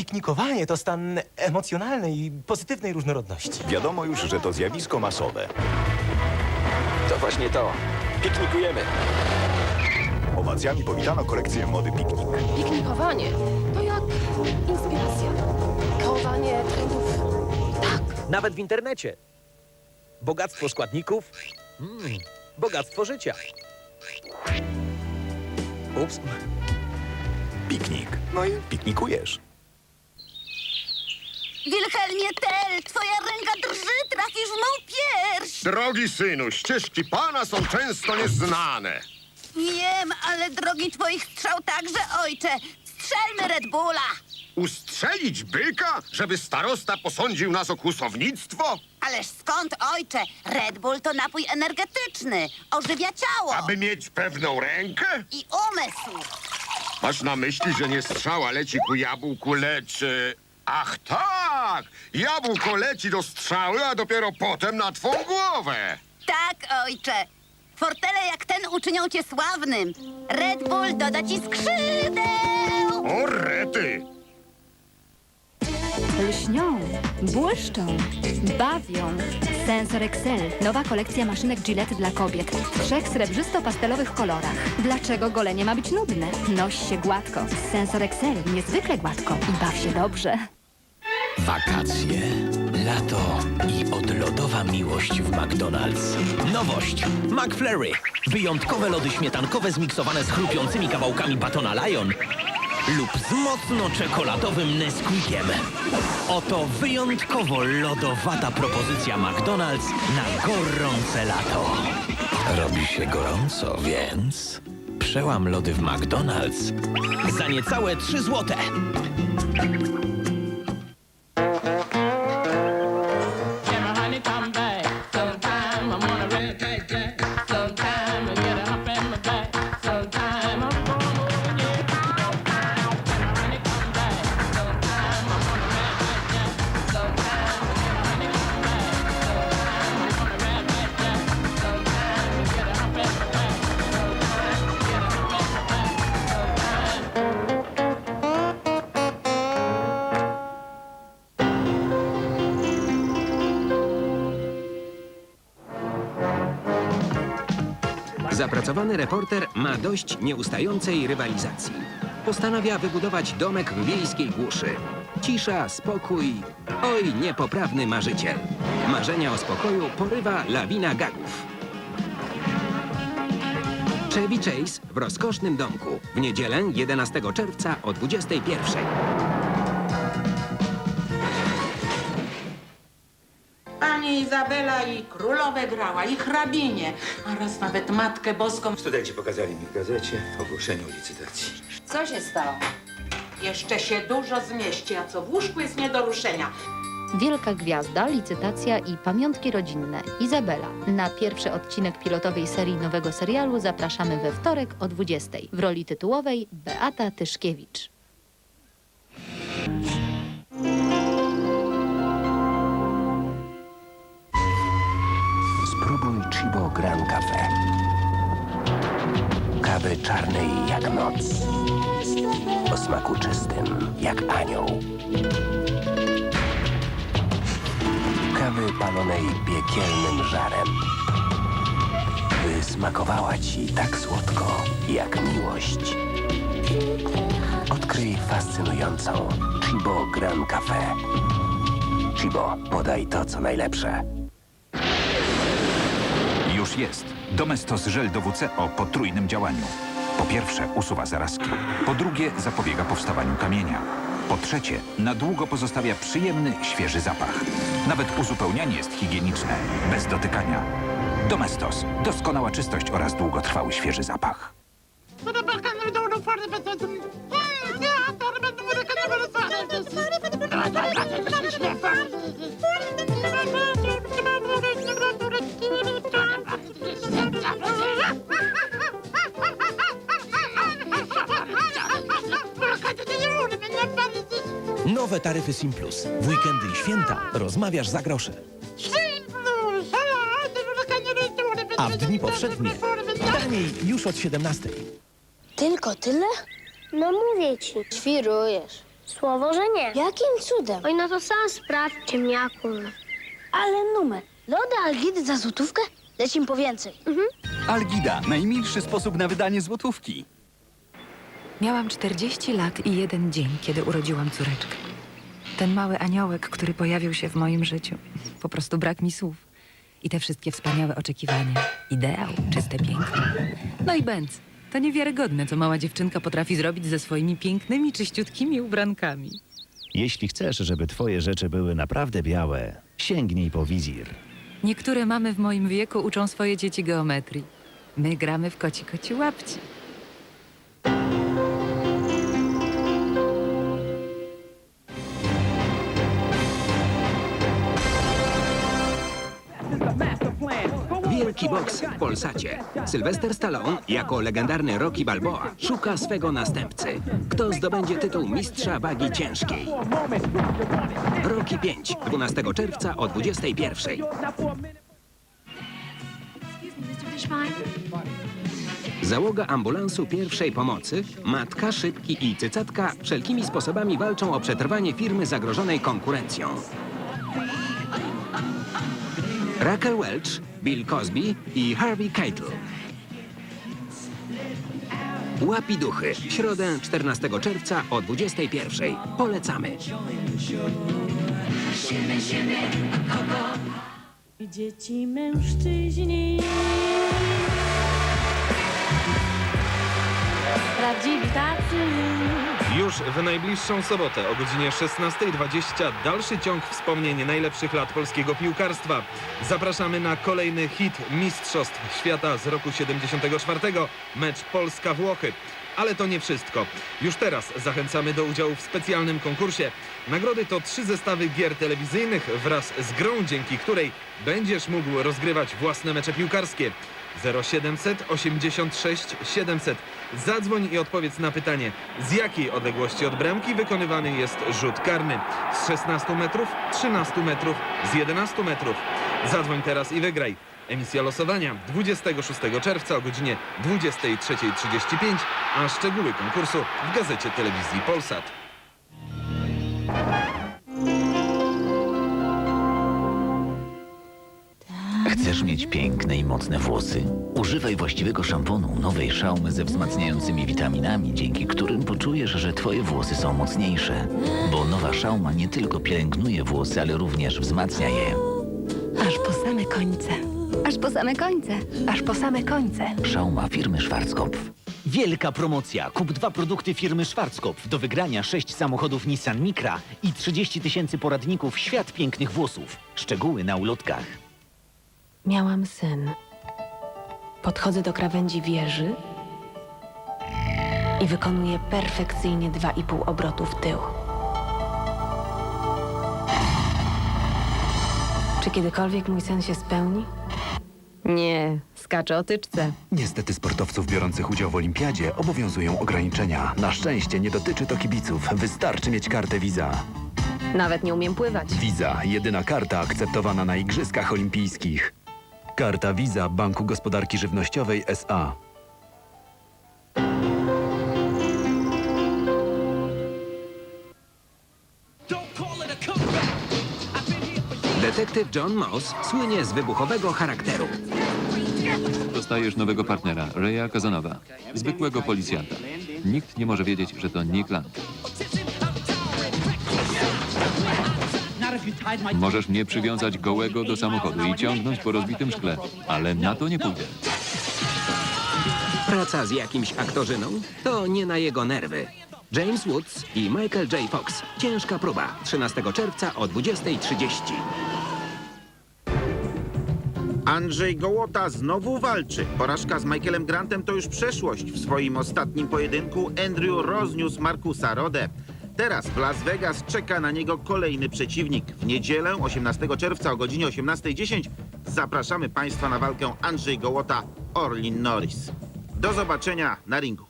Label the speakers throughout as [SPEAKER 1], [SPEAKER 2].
[SPEAKER 1] piknikowanie to stan emocjonalnej i pozytywnej różnorodności.
[SPEAKER 2] Wiadomo już, że to zjawisko masowe.
[SPEAKER 3] To właśnie to. Piknikujemy.
[SPEAKER 2] Owacjami powitano kolekcję mody piknik.
[SPEAKER 4] Piknikowanie to jak inspiracja. Kreowanie trendów. Tak,
[SPEAKER 5] Nawet w internecie. Bogactwo składników, mm, bogactwo życia. Ups,
[SPEAKER 2] Piknik. No i piknikujesz.
[SPEAKER 6] Wilhelmie Tell, twoja ręka drży, trafisz w mą pierś!
[SPEAKER 7] Drogi synu, ścieżki pana są często nieznane.
[SPEAKER 6] Wiem, ale drogi twoich strzał także, ojcze. Strzelmy Red Bulla!
[SPEAKER 7] Ustrzelić byka, żeby starosta posądził nas o kłusownictwo?
[SPEAKER 6] Ależ skąd, ojcze? Red Bull to napój energetyczny. Ożywia ciało
[SPEAKER 7] Aby mieć pewną rękę?
[SPEAKER 6] i umysł.
[SPEAKER 7] Masz na myśli, że nie strzała leci ku jabłku, lecz... e, Ach tak! Jabłko leci do strzały, a dopiero potem na twą głowę.
[SPEAKER 6] Tak, ojcze. Fortele jak ten uczynią cię sławnym. Red Bull doda ci skrzydeł!
[SPEAKER 7] O rety!
[SPEAKER 8] Lśnią, błyszczą, bawią. Sensor Excel. Nowa kolekcja maszynek Gillette dla kobiet. W trzech srebrzysto-pastelowych kolorach. Dlaczego golenie ma być nudne? Noś się gładko. Sensor Excel. Niezwykle gładko. I baw się dobrze.
[SPEAKER 9] Wakacje, lato i odlodowa miłość w McDonald's. Nowość. McFlurry. Wyjątkowe lody śmietankowe zmiksowane z chrupiącymi kawałkami batona Lion lub z mocno czekoladowym Nesquikiem. Oto wyjątkowo lodowata propozycja McDonald's na gorące lato. Robi się gorąco, więc przełam lody w McDonald's za niecałe 3 złote.
[SPEAKER 10] Zapracowany reporter ma dość nieustającej rywalizacji. Postanawia wybudować domek w wiejskiej głuszy. Cisza, spokój. Oj, niepoprawny marzyciel. Marzenia o spokoju porywa lawina gagów. Chevy Chase w rozkosznym domku. W niedzielę 11 czerwca o 21.
[SPEAKER 11] Izabela i królowe grała, i hrabinie, a raz nawet Matkę Boską.
[SPEAKER 3] Studenci pokazali mi w gazecie ogłoszenie o licytacji.
[SPEAKER 4] co się stało?
[SPEAKER 11] Jeszcze się dużo zmieści, a co w łóżku jest nie do ruszenia.
[SPEAKER 8] Wielka Gwiazda, licytacja i pamiątki rodzinne. Izabela. Na pierwszy odcinek pilotowej serii nowego serialu zapraszamy we wtorek o 20. W roli tytułowej Beata Tyszkiewicz.
[SPEAKER 9] Chibo Gran Cafe. Kawy czarnej jak noc. O smaku czystym jak anioł. Kawy palonej piekielnym żarem. By smakowała ci tak słodko jak miłość. Odkryj fascynującą Chibo Gran Cafe. Chibo, podaj to, co najlepsze.
[SPEAKER 12] Już jest. Domestos żel do WC o potrójnym działaniu. Po pierwsze, usuwa zarazki. Po drugie, zapobiega powstawaniu kamienia. Po trzecie, na długo pozostawia przyjemny, świeży zapach. Nawet uzupełnianie jest higieniczne, bez dotykania. Domestos. Doskonała czystość oraz długotrwały, świeży zapach.
[SPEAKER 5] Nowe taryfy Simplus. W weekendy i święta rozmawiasz za grosze. A w dni powszednie taniej już od 17.
[SPEAKER 6] Tylko tyle? No mówię ci. Świrujesz.
[SPEAKER 13] Słowo, że nie. Jakim cudem? Oj, no to sam sprawdź, ciemniaku. Ale numer. Lody Algidy za złotówkę? Lecim po więcej. Mhm.
[SPEAKER 14] Algida, najmilszy sposób na wydanie złotówki.
[SPEAKER 15] Miałam 40 lat i jeden dzień, kiedy urodziłam córeczkę. Ten mały aniołek, który pojawił się w moim życiu. Po prostu brak mi słów. I te wszystkie wspaniałe oczekiwania. Ideał, czyste piękno. No i Benz. To niewiarygodne, co mała dziewczynka potrafi zrobić ze swoimi pięknymi, czyściutkimi ubrankami.
[SPEAKER 16] Jeśli chcesz, żeby twoje rzeczy były naprawdę białe, sięgnij po wizir.
[SPEAKER 15] Niektóre mamy w moim wieku uczą swoje dzieci geometrii. My gramy w koci koci łapci.
[SPEAKER 10] Boks w Polsacie. Sylwester Stallone jako legendarny Rocky Balboa szuka swego następcy. Kto zdobędzie tytuł mistrza wagi ciężkiej? Rocky 5, 12 czerwca o 21. Załoga ambulansu pierwszej pomocy, matka, szybki i cycatka wszelkimi sposobami walczą o przetrwanie firmy zagrożonej konkurencją. Raquel Welch, Bill Cosby i Harvey Keitel. Łapi duchy. Środę 14 czerwca o 21. Polecamy.
[SPEAKER 9] Dzieci mężczyźni. Prawdziwi tacy.
[SPEAKER 17] Już w najbliższą sobotę o godzinie 16.20 dalszy ciąg wspomnień najlepszych lat polskiego piłkarstwa. Zapraszamy na kolejny hit Mistrzostw Świata z roku 74, mecz Polska-Włochy. Ale to nie wszystko. Już teraz zachęcamy do udziału w specjalnym konkursie. Nagrody to trzy zestawy gier telewizyjnych wraz z grą, dzięki której będziesz mógł rozgrywać własne mecze piłkarskie. 0700 86 700. Zadzwoń i odpowiedz na pytanie, z jakiej odległości od bramki wykonywany jest rzut karny? Z 16 metrów, 13 metrów, z 11 metrów. Zadzwoń teraz i wygraj. Emisja losowania 26 czerwca o godzinie 23.35, a szczegóły konkursu w gazecie telewizji Polsat.
[SPEAKER 18] Chcesz mieć piękne i mocne włosy? Używaj właściwego szamponu nowej szaumy ze wzmacniającymi witaminami, dzięki którym poczujesz, że twoje włosy są mocniejsze. Bo nowa szauma nie tylko pielęgnuje włosy, ale również wzmacnia je.
[SPEAKER 19] Aż po same końce. Aż po same końce. Aż po same końce.
[SPEAKER 18] Szauma firmy Schwarzkopf.
[SPEAKER 20] Wielka promocja. Kup dwa produkty firmy Schwarzkopf. Do wygrania sześć samochodów Nissan Micra i 30 tysięcy poradników Świat Pięknych Włosów. Szczegóły na ulotkach.
[SPEAKER 15] Miałam sen. Podchodzę do krawędzi wieży i wykonuję perfekcyjnie dwa i pół obrotu w tył. Czy kiedykolwiek mój sen się spełni? Nie, skaczę o tyczce.
[SPEAKER 12] Niestety sportowców biorących udział w olimpiadzie obowiązują ograniczenia. Na szczęście nie dotyczy to kibiców. Wystarczy mieć kartę Visa.
[SPEAKER 15] Nawet nie umiem pływać.
[SPEAKER 12] Visa, jedyna karta akceptowana na Igrzyskach Olimpijskich. Karta Visa Banku Gospodarki Żywnościowej SA.
[SPEAKER 10] Detektyw John Moss słynie z wybuchowego charakteru.
[SPEAKER 21] Dostajesz nowego partnera, Raya Kazanowa. Zwykłego policjanta. Nikt nie może wiedzieć, że to Nick Lang. Możesz mnie przywiązać gołego do samochodu i ciągnąć po rozbitym szkle, ale na to nie pójdę.
[SPEAKER 10] Praca z jakimś aktorzyną? To nie na jego nerwy. James Woods i Michael J. Fox. Ciężka próba. 13 czerwca o 20.30.
[SPEAKER 22] Andrzej Gołota znowu walczy. Porażka z Michaelem Grantem to już przeszłość. W swoim ostatnim pojedynku Andrew rozniósł Markusa Rodę. Teraz w Las Vegas czeka na niego kolejny przeciwnik. W niedzielę 18 czerwca o godzinie 18.10 zapraszamy Państwa na walkę Andrzej Gołota Orlin Norris. Do zobaczenia na ringu.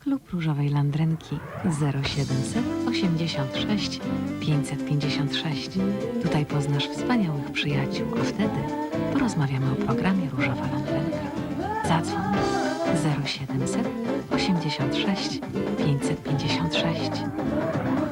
[SPEAKER 15] Klub Różowej Landrynki 0700 86 556. Tutaj poznasz wspaniałych przyjaciół, a wtedy porozmawiamy o programie Różowa Landrynka. Zadzwoń 0700 86 556.